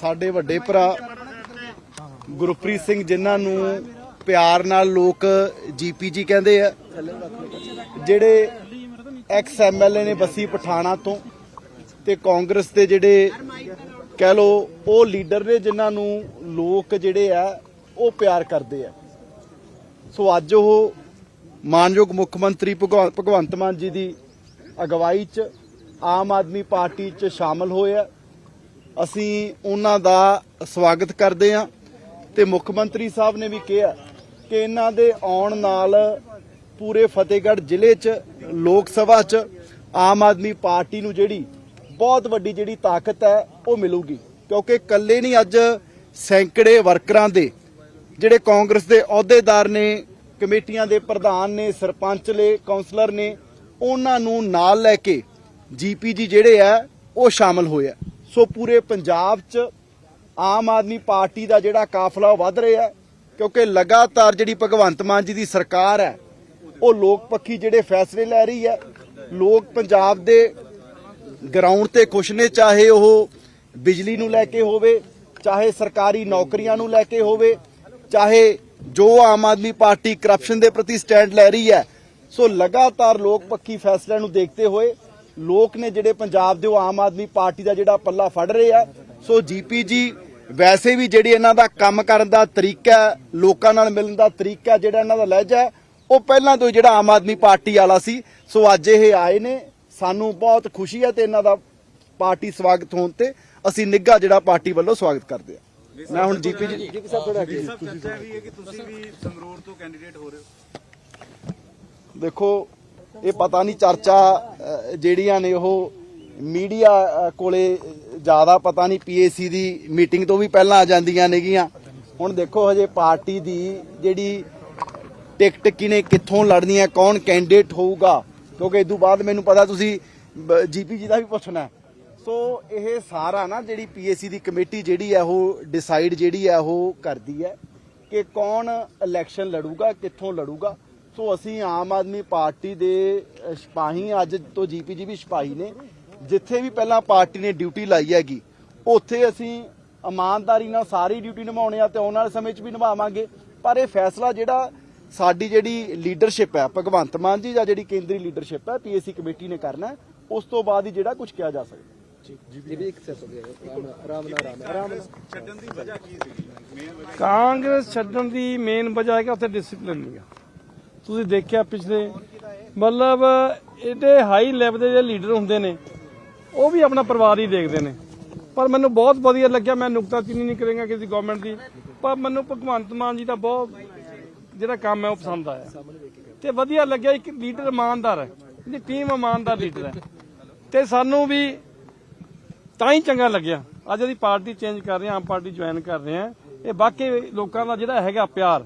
ਸਾਡੇ ਵੱਡੇ ਭਰਾ ਗੁਰਪ੍ਰੀਤ ਸਿੰਘ ਜਿਨ੍ਹਾਂ ਨੂੰ ਪਿਆਰ ਨਾਲ ਲੋਕ ਜੀਪੀਜੀ ਕਹਿੰਦੇ ਆ, ਜਿਹੜੇ ਐਕਸ ਐਮਐਲਏ ਨੇ ਬਸੀ ਪਠਾਣਾ ਤੋਂ ਤੇ ਕਾਂਗਰਸ ਦੇ ਜਿਹੜੇ ਕਹਿ ਲੋ ਉਹ ਲੀਡਰ ਨੇ ਜਿਨ੍ਹਾਂ ਨੂੰ ਲੋਕ ਜਿਹੜੇ ਆ, ਉਹ ਪਿਆਰ ਕਰਦੇ ਆ। ਸੋ ਅੱਜ ਉਹ ਮਾਨਯੋਗ ਮੁੱਖ ਮੰਤਰੀ ਭਗਵ- ਭਗਵੰਤ ਮਾਨ ਜੀ ਦੀ ਅਗਵਾਈ 'ਚ ਆਮ ਆਦਮੀ ਪਾਰਟੀ 'ਚ ਸ਼ਾਮਲ ਹੋਏ ਆ। ਅਸੀਂ ਉਹਨਾਂ ਦਾ ਸਵਾਗਤ ਕਰਦੇ ਹਾਂ ਤੇ ਮੁੱਖ ਮੰਤਰੀ ਸਾਹਿਬ ਨੇ ਵੀ ਕਿਹਾ ਕਿ ਇਹਨਾਂ ਦੇ ਆਉਣ ਨਾਲ ਪੂਰੇ ਫਤਿਹਗੜ੍ਹ ਜ਼ਿਲ੍ਹੇ 'ਚ, ਲੋਕ ਸਭਾ 'ਚ ਆਮ ਆਦਮੀ ਪਾਰਟੀ ਨੂੰ ਜਿਹੜੀ ਬਹੁਤ ਵੱਡੀ ਜਿਹੜੀ ਤਾਕਤ ਹੈ, ਉਹ ਮਿਲੂਗੀ। ਕਿਉਂਕਿ ਇਕੱਲੇ ਨਹੀਂ, ਅੱਜ ਸੈਂਕੜੇ ਵਰਕਰਾਂ ਦੇ ਜਿਹੜੇ ਕਾਂਗਰਸ ਦੇ ਅਹੁਦੇਦਾਰ ਨੇ, ਕਮੇਟੀਆਂ ਦੇ ਪ੍ਰਧਾਨ ਨੇ, ਸਰਪੰਚ ਨੇ ਕਾਉਂਸਲਰ ਨੇ, ਉਹਨਾਂ ਨੂੰ ਨਾਲ ਲੈ ਕੇ ਜੀਪੀਜੀ ਜਿਹੜੇ ਆ, ਉਹ ਸ਼ਾਮਲ ਹੋਏ ਆ। ਸੋ ਪੂਰੇ ਪੰਜਾਬ 'ਚ ਆਮ ਆਦਮੀ ਪਾਰਟੀ ਦਾ ਜਿਹੜਾ ਕਾਫਲਾ ਉਹ ਵੱਧ ਰਿਹਾ ਕਿਉਂਕਿ ਲਗਾਤਾਰ ਜਿਹੜੀ ਭਗਵੰਤ ਮਾਨ ਜੀ ਦੀ ਸਰਕਾਰ ਹੈ, ਉਹ ਲੋਕ ਪੱਖੀ ਜਿਹੜੇ ਫੈਸਲੇ ਲੈ ਰਹੀ ਹੈ, ਲੋਕ ਪੰਜਾਬ ਦੇ ਗਰਾਊਂਡ ਤੇ ਖੁਸ਼ ਨੇ, ਚਾਹੇ ਉਹ ਬਿਜਲੀ ਨੂੰ ਲੈ ਕੇ ਹੋਵੇ, ਚਾਹੇ ਸਰਕਾਰੀ ਨੌਕਰੀਆਂ ਨੂੰ ਲੈ ਕੇ ਹੋਵੇ, ਚਾਹੇ ਜੋ ਆਮ ਆਦਮੀ ਪਾਰਟੀ ਕਰਪਸ਼ਨ ਦੇ ਪ੍ਰਤੀ ਸਟੈਂਡ ਲੈ ਰਹੀ ਹੈ, ਸੋ ਲਗਾਤਾਰ ਲੋਕ ਪੱਖੀ ਫੈਸਲਿਆਂ ਨੂੰ ਦੇਖਦੇ ਹੋਏ ਲੋਕ ਨੇ ਜਿਹੜੇ ਪੰਜਾਬ ਦੇ ਉਹ ਆਮ ਆਦਮੀ ਪਾਰਟੀ ਦਾ ਜਿਹੜਾ ਪੱਲਾ ਫੜ ਰਹੇ ਆ। ਸੋ ਜੀਪੀਜੀ ਵੈਸੇ ਵੀ ਜਿਹੜੀ ਇਹਨਾਂ ਦਾ ਕੰਮ ਕਰਨ ਦਾ ਤਰੀਕਾ ਲੋਕਾਂ ਨਾਲ ਮਿਲਣ ਦਾ ਤਰੀਕਾ ਜਿਹੜਾ ਇਹਨਾਂ ਦਾ ਲਹਿਜਾ ਹੈ, ਉਹ ਪਹਿਲਾਂ ਤੋਂ ਜਿਹੜਾ ਆਮ ਆਦਮੀ ਪਾਰਟੀ ਵਾਲਾ ਸੀ। ਸੋ ਅੱਜ ਇਹ ਆਏ ਨੇ ਸਾਨੂੰ ਬਹੁਤ ਖੁਸ਼ੀ ਹੈ ਤੇ ਇਹਨਾਂ ਦਾ ਪਾਰਟੀ ਸਵਾਗਤ ਹੋਣ ਤੇ ਅਸੀਂ ਨਿੱਘਾ ਜਿਹੜਾ ਪਾਰਟੀ ਵੱਲੋਂ ਸਵਾਗਤ ਕਰਦੇ ਹਾਂ। ਮੈਂ ਹੁਣ ਜੀਪੀ ਜੀ ਜੀਪੀ ਸਾਹਿਬ ਥੋੜਾ ਅੱਗੇ। ਸਭ ਚਰਚਾ ਵੀ ਹੈ ਕਿ ਤੁਸੀਂ ਵੀ ਸੰਗਰੂਰ ਤੋਂ ਕੈਂਡੀਡੇਟ ਹੋ ਰਹੇ ਹੋ। ਦੇਖੋ ਇਹ ਪਤਾ ਨਹੀਂ ਚਰਚਾ ਜਿਹੜੀਆਂ ਨੇ ਉਹ ਮੀਡੀਆ ਕੋਲੇ ਜ਼ਿਆਦਾ ਪਤਾ ਨਹੀਂ ਪੀਏਸੀ ਦੀ ਮੀਟਿੰਗ ਤੋਂ ਵੀ ਪਹਿਲਾਂ ਆ ਜਾਂਦੀਆਂ ਨੇਗੀਆਂ। ਹੁਣ ਦੇਖੋ ਹਜੇ ਪਾਰਟੀ ਦੀ ਜਿਹੜੀ ਟਿਕਟ ਕਿਨੇ ਕਿੱਥੋਂ ਲੜਨੀ ਹੈ, ਕੌਣ ਕੈਂਡੀਡੇਟ ਹੋਊਗਾ, ਕਿਉਂਕਿ ਇਸ ਤੋਂ ਬਾਅਦ ਮੈਨੂੰ ਪਤਾ ਤੁਸੀਂ ਜੀਪੀ ਜੀ ਦਾ ਵੀ ਪੁੱਛਣਾ ਸੋ ਇਹ ਸਾਰਾ ਨਾ ਜਿਹੜੀ ਪੀਏਸੀ ਦੀ ਕਮੇਟੀ ਜਿਹੜੀ ਹੈ, ਉਹ ਡਿਸਾਈਡ ਜਿਹੜੀ ਹੈ, ਉਹ ਕਰਦੀ ਹੈ ਕਿ ਕੌਣ ਇਲੈਕਸ਼ਨ ਲੜੂਗਾ, ਕਿੱਥੋਂ ਲੜੂਗਾ। ਸੋ ਅਸੀਂ ਆਮ ਆਦਮੀ ਪਾਰਟੀ ਦੇ ਸਿਪਾਹੀ ਅੱਜ ਤੋਂ ਜੀਪੀਜੀ ਵੀ ਸਿਪਾਹੀ ਨੇ। ਜਿੱਥੇ ਵੀ ਪਹਿਲਾਂ ਪਾਰਟੀ ਨੇ ਡਿਊਟੀ ਲਾਈ ਹੈਗੀ ਉੱਥੇ ਅਸੀਂ ਇਮਾਨਦਾਰੀ ਨਾਲ ਸਾਰੀ ਡਿਊਟੀ ਨਿਭਾਉਣੇ ਆ ਤੇ ਆਉਣ ਵਾਲੇ ਸਮੇਂ 'ਚ ਵੀ ਨਿਭਾਵਾਂਗੇ। ਪਰ ਇਹ ਫੈਸਲਾ ਜਿਹੜਾ ਸਾਡੀ ਜਿਹੜੀ ਲੀਡਰਸ਼ਿਪ ਹੈ ਭਗਵੰਤ ਮਾਨ ਜੀ ਜਾਂ ਜਿਹੜੀ ਕੇਂਦਰੀ ਲੀਡਰਸ਼ਿਪ ਹੈ ਪੀਏਸੀ ਕਮੇਟੀ ਨੇ ਕਰਨਾ। ਉਸ ਤੋਂ ਬਾਅਦ ਹੀ ਜਿਹੜਾ ਕੁਝ ਕਿਹਾ ਜਾ ਸਕਦਾ। ਛੱਡਣ ਦੀ ਵਜ੍ਹਾ ਕੀ ਸੀ? ਮੇਨ ਵਜ੍ਹਾ ਕਾਂਗਰਸ ਛੱਡਣ ਦੀ ਮੇਨ ਵਜ੍ਹਾ ਹੈ ਕਿ ਉੱਥੇ ਡਿਸਪਲਿਨ ਨਹੀਂ ਆ। ਤੁਸੀਂ ਦੇਖਿਆ ਪਿਛਲੇ? ਮਤਲਬ, ਇਹਦੇ ਹਾਈ ਲੈਵਲ ਦੇ ਜਿਹੜੇ ਲੀਡਰ ਹੁੰਦੇ ਨੇ, ਉਹ ਵੀ ਆਪਣਾ ਪਰਿਵਾਰ ਹੀ ਦੇਖਦੇ ਨੇ। ਪਰ ਮੈਨੂੰ ਬਹੁਤ ਵਧੀਆ ਲੱਗਿਆ, ਮੈਂ ਨੁਕਤਾਚੀਨੀ ਨਹੀਂ ਕਰਾਂਗਾ ਕਿਸੇ ਗਵਰਨਮੈਂਟ ਦੀ। ਪਰ ਮੈਨੂੰ ਭਗਵੰਤ ਮਾਨ ਜੀ ਦਾ ਬਹੁਤ ਜਿਹੜਾ ਕੰਮ ਹੈ, ਉਹ ਪਸੰਦ ਆਇਆ। ਤੇ ਵਧੀਆ ਲੱਗਿਆ, ਇੱਕ ਲੀਡਰ ਇਮਾਨਦਾਰ ਹੈ। ਇਹਦੀ ਟੀਮ ਇਮਾਨਦਾਰ ਲੀਡਰ ਹੈ। ਤੇ ਸਾਨੂੰ ਵੀ ਤਾਂ ਹੀ ਚੰਗਾ ਲੱਗਿਆ। ਅੱਜ ਅਸੀਂ ਪਾਰਟੀ ਚੇਂਜ ਕਰ ਰਹੇ ਹਾਂ, ਆਮ ਪਾਰਟੀ ਜੁਆਇਨ ਕਰ ਰਹੇ ਹਾਂ। ਇਹ ਬਾਕੀ ਲੋਕਾਂ ਦਾ ਜਿਹੜਾ ਹੈਗਾ ਪਿਆਰ।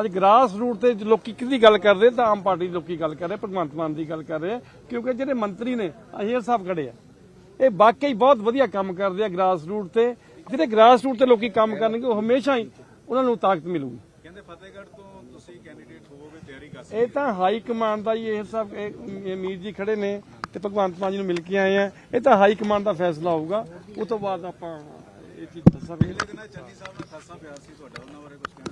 ਅੱਜ ਗ੍ਰਾਸ ਰੂਟ ਤੇ ਲੋਕੀ ਕਿਹਦੀ ਗੱਲ ਕਰਦੇ ਤਾਂ ਆਮ ਪਾਰਟੀ ਦੇ ਲੋਕੀ ਗੱਲ ਕਰ ਰਹੇ ਭਗਵੰਤ ਮਾਨ ਦੀ ਗੱਲ ਕਰ ਰਹੇ ਕਿਉਂਕਿ ਜਿਹੜੇ ਮੰਤਰੀ ਨੇ ਅਹੀਰ ਸਾਹਿਬ ਖੜੇ ਆ। ਇਹ ਵਾਕਈ ਬਹੁਤ ਵਧੀਆ ਕੰਮ ਕਰਦੇ ਆ ਗ੍ਰਾਸ ਰੂਟ ਤੇ। ਜਿਹੜੇ ਗ੍ਰਾਸ ਰੂਟ ਤੇ ਲੋਕੀ ਕੰਮ ਕਰਨਗੇ ਉਹ ਹਮੇਸ਼ਾ ਹੀ ਉਹਨਾਂ ਨੂੰ ਤਾਕਤ ਮਿਲੂਗੀ। ਕਹਿੰਦੇ ਫਤਿਹਗੜ੍ਹ ਤੋਂ ਤੁਸੀਂ ਕੈਂਡੀਡੇਟ ਹੋਵੋਗੇ ਤਿਆਰੀ ਕਰ ਇਹ ਤਾਂ ਹਾਈ ਕਮਾਂਡ ਦਾ ਹੀ ਇਹ ਸਭ ਇਹ ਮੀਰ ਜੀ ਖੜੇ ਨੇ ਤੇ ਭਗਵੰਤ ਮਾਨ ਜੀ ਨੂੰ ਮਿਲ ਕੇ ਆਏ ਆ। ਇਹ ਤਾਂ ਹਾਈ ਕਮਾਂਡ ਦਾ ਫੈਸਲਾ ਹੋਊਗਾ। ਉਸ ਤੋਂ ਬਾਅਦ ਆਪਾਂ ਇਹ ਚੀਜ਼ ਦੱਸਾਂਗੇ। ਕਹਿੰਦਾ ਚੰਦੀ ਸਾਹਿਬ ਨਾਲ ਖਾਸਾ ਪਿਆਰ ਸੀ ਤੁਹਾਡਾ ਉਹਨਾਂ ਬਾਰੇ ਕੁਝ ਕਹਿਣਾ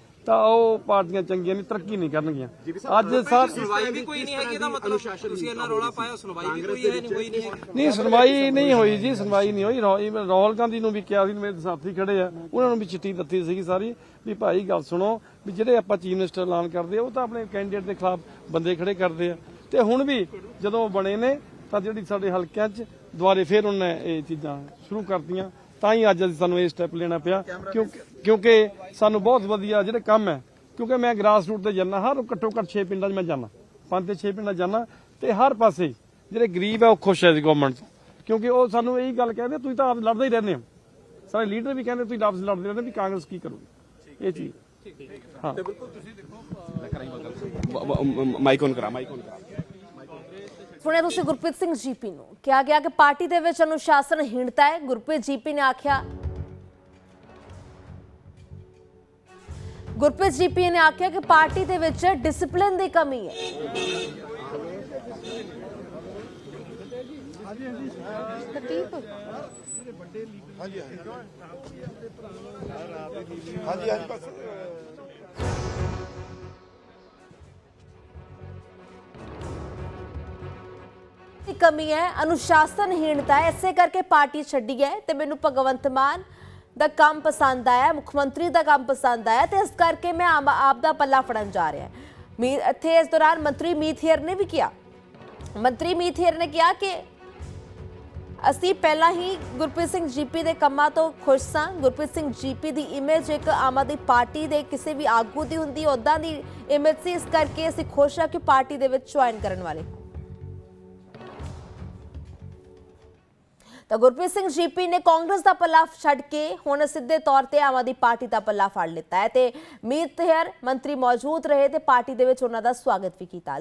ਤਾਂ ਉਹ ਪਾਰਟੀਆਂ ਚੰਗੀਆਂ ਨਹੀਂ ਤਰੱਕੀ ਨਹੀਂ ਕਰਨਗੀਆਂ। ਅੱਜ ਸਾਰ ਸੁਣਵਾਈ ਵੀ ਕੋਈ ਨਹੀਂ ਹੈਗੀ ਇਹਦਾ ਮਤਲਬ ਤੁਸੀਂ ਇਹਨਾਂ ਰੌਲਾ ਪਾਇਆ ਸੁਣਵਾਈ ਵੀ ਕੋਈ ਹੈ ਨਹੀਂ ਹੋਈ ਨਹੀਂ ਹੈ ਨਹੀਂ ਸੁਣਵਾਈ ਨਹੀਂ ਹੋਈ ਜੀ ਸੁਣਵਾਈ ਨਹੀਂ ਹੋਈ। ਰਾਹੁਲ ਗਾਂਧੀ ਨੂੰ ਵੀ ਕਿਹਾ ਸੀ ਮੇਰੇ ਸਾਥੀ ਖੜੇ ਆ ਉਹਨਾਂ ਨੂੰ ਵੀ ਚਿੱਠੀ ਦਿੱਤੀ ਸੀਗੀ ਸਾਰੀ ਵੀ ਭਾਈ ਗੱਲ ਸੁਣੋ ਵੀ ਜਿਹੜੇ ਆਪਾਂ ਚੀਫ ਮਿਨਿਸਟਰ ਐਲਾਨ ਕਰਦੇ ਆ ਉਹ ਤਾਂ ਆਪਣੇ ਕੈਂਡੀਡੇਟ ਦੇ ਖਿਲਾਫ ਬੰਦੇ ਖੜੇ ਕਰਦੇ ਆ। ਤੇ ਹੁਣ ਵੀ ਜਦੋਂ ਉਹ ਬਣੇ ਨੇ ਤਾਂ ਜਿਹੜੀ ਸਾਡੇ ਹਲਕਿਆਂ 'ਚ ਦੁਬਾਰੇ ਫੇਰ ਉਹਨਾਂ ਨੇ ਇਹ ਚੀਜ਼ਾਂ ਸ਼ੁਰੂ ਕਰਤੀਆਂ। ਤਾਂ ਹੀ ਅੱਜ ਅਸੀਂ ਸਾਨੂੰ ਇਹ ਸਟੈਪ ਲੈਣਾ ਪਿਆ। ਕਿਉਂਕਿ ਕਿਉਂਕਿ ਸਾਨੂੰ ਬਹੁਤ ਵਧੀਆ ਜਿਹੜੇ ਕੰਮ ਹੈ। ਕਿਉਂਕਿ ਮੈਂ ਗ੍ਰਾਸ ਰੂਟ ਤੇ ਜਾਂਦਾ ਹਰ ਘੱਟੋ ਘੱਟ 6 ਪਿੰਡਾਂ 'ਚ ਮੈਂ ਜਾਂਦਾ। ਪੰਜ ਤੇ 6 ਪਿੰਡਾਂ ਜਾਂਦਾ ਤੇ ਹਰ ਪਾਸੇ ਜਿਹੜੇ ਗਰੀਬ ਹੈ ਉਹ ਖੁਸ਼ ਹੈ ਜੀ ਗਵਰਨਮੈਂਟ ਤੋਂ ਕਿਉਂਕਿ ਉਹ ਸਾਨੂੰ ਇਹੀ ਗੱਲ ਕਹਿੰਦੇ ਤੁਸੀਂ ਤਾਂ ਆਪ ਲੜਦੇ ਹੀ ਰਹਿੰਦੇ ਹੋ। ਸਾਰੇ ਲੀਡਰ ਵੀ ਕਹਿੰਦੇ ਤੁਸੀਂ ਆਪਸ ਲੜਦੇ ਰਹਿੰਦੇ ਵੀ ਕਾਂਗਰਸ ਕੀ ਕਰੂਗੀ? ਇਹ ਚੀਜ਼। ਮਾਈਕ ਔਨ ਕਰਾ ਮਾਈਕ ਔਨ ਕਰਾ। ਸੁਣਿਆ ਤੁਸੀਂ ਗੁਰਪ੍ਰੀਤ ਸਿੰਘ ਜੀਪੀ ਨੂੰ? ਕਿਹਾ ਗਿਆ ਕਿ ਪਾਰਟੀ ਦੇ ਵਿੱਚ ਅਨੁਸ਼ਾਸਨਹੀਣਤਾ ਹੈ। ਗੁਰਪ੍ਰੀਤ ਜੀਪੀ ਨੇ ਆਖਿਆ ਗੁਰਪ੍ਰੀਤ ਜੀਪੀ ਨੇ ਆਖਿਆ ਕਿ ਪਾਰਟੀ ਦੇ ਵਿੱਚ ਡਿਸਪਲਿਨ ਦੀ ਕਮੀ ਹੈ। ਦੀ ਕਮੀ ਹੈ, ਅਨੁਸ਼ਾਸਨਹੀਣਤਾ ਹੈ, ਇਸੇ ਕਰਕੇ ਪਾਰਟੀ ਛੱਡੀ ਹੈ ਤੇ ਮੈਨੂੰ ਭਗਵੰਤ ਮਾਨ ਦਾ ਕੰਮ ਪਸੰਦ ਆਇਆ, ਮੁੱਖ ਮੰਤਰੀ ਦਾ ਕੰਮ ਪਸੰਦ ਆਇਆ ਤੇ ਇਸ ਕਰਕੇ ਮੈਂ ਆਮ- ਆਪ ਦਾ ਪੱਲਾ ਫੜਨ ਜਾ ਰਿਹਾ ਮੀ ਇੱਥੇ ਇਸ ਦੌਰਾਨ ਮੰਤਰੀ ਮੀਥੇਰ ਨੇ ਵੀ ਕਿਹਾ। ਮੰਤਰੀ ਮੀਥੇਰ ਨੇ ਕਿਹਾ ਕਿ ਅਸੀਂ ਪਹਿਲਾਂ ਹੀ ਗੁਰਪ੍ਰੀਤ ਸਿੰਘ ਜੀਪੀ ਦੇ ਕੰਮਾਂ ਤੋਂ ਖੁਸ਼ ਸਾਂ। ਗੁਰਪ੍ਰੀਤ ਸਿੰਘ ਜੀਪੀ ਦੀ ਇਮੇਜ ਇੱਕ ਆਮ ਆਦਮੀ ਪਾਰਟੀ ਦੇ ਕਿਸੇ ਵੀ ਆਗੂ ਦੀ ਹੁੰਦੀ ਉਦਾਂ ਦੀ ਇਮੇਜ ਸੀ। ਇਸ ਕਰਕੇ ਅਸੀਂ ਖੁਸ਼ ਹਾਂ ਕਿ ਪਾਰਟੀ ਦੇ ਵਿੱਚ ਜੁਆਇਨ ਕਰਨ ਵਾਲੇ ਤਾਂ ਗੁਰਪ੍ਰੀਤ ਸਿੰਘ ਜੀਪੀ ਨੇ ਕਾਂਗਰਸ ਦਾ ਪੱਲਾ ਛੱਡ ਕੇ ਹੁਣ ਸਿੱਧੇ ਤੌਰ ਤੇ ਆਮ ਆਦਮੀ ਪਾਰਟੀ ਦਾ ਪੱਲਾ ਫੜ ਲਿੱਤਾ ਹੈ ਤੇ ਮੀਤ ਹੈਰ ਮੰਤਰੀ ਮੌਜੂਦ ਰਹੇ ਤੇ ਪਾਰਟੀ ਦੇ ਵਿੱਚ ਉਹਨਾਂ ਦਾ ਸਵਾਗਤ ਵੀ ਕੀਤਾ।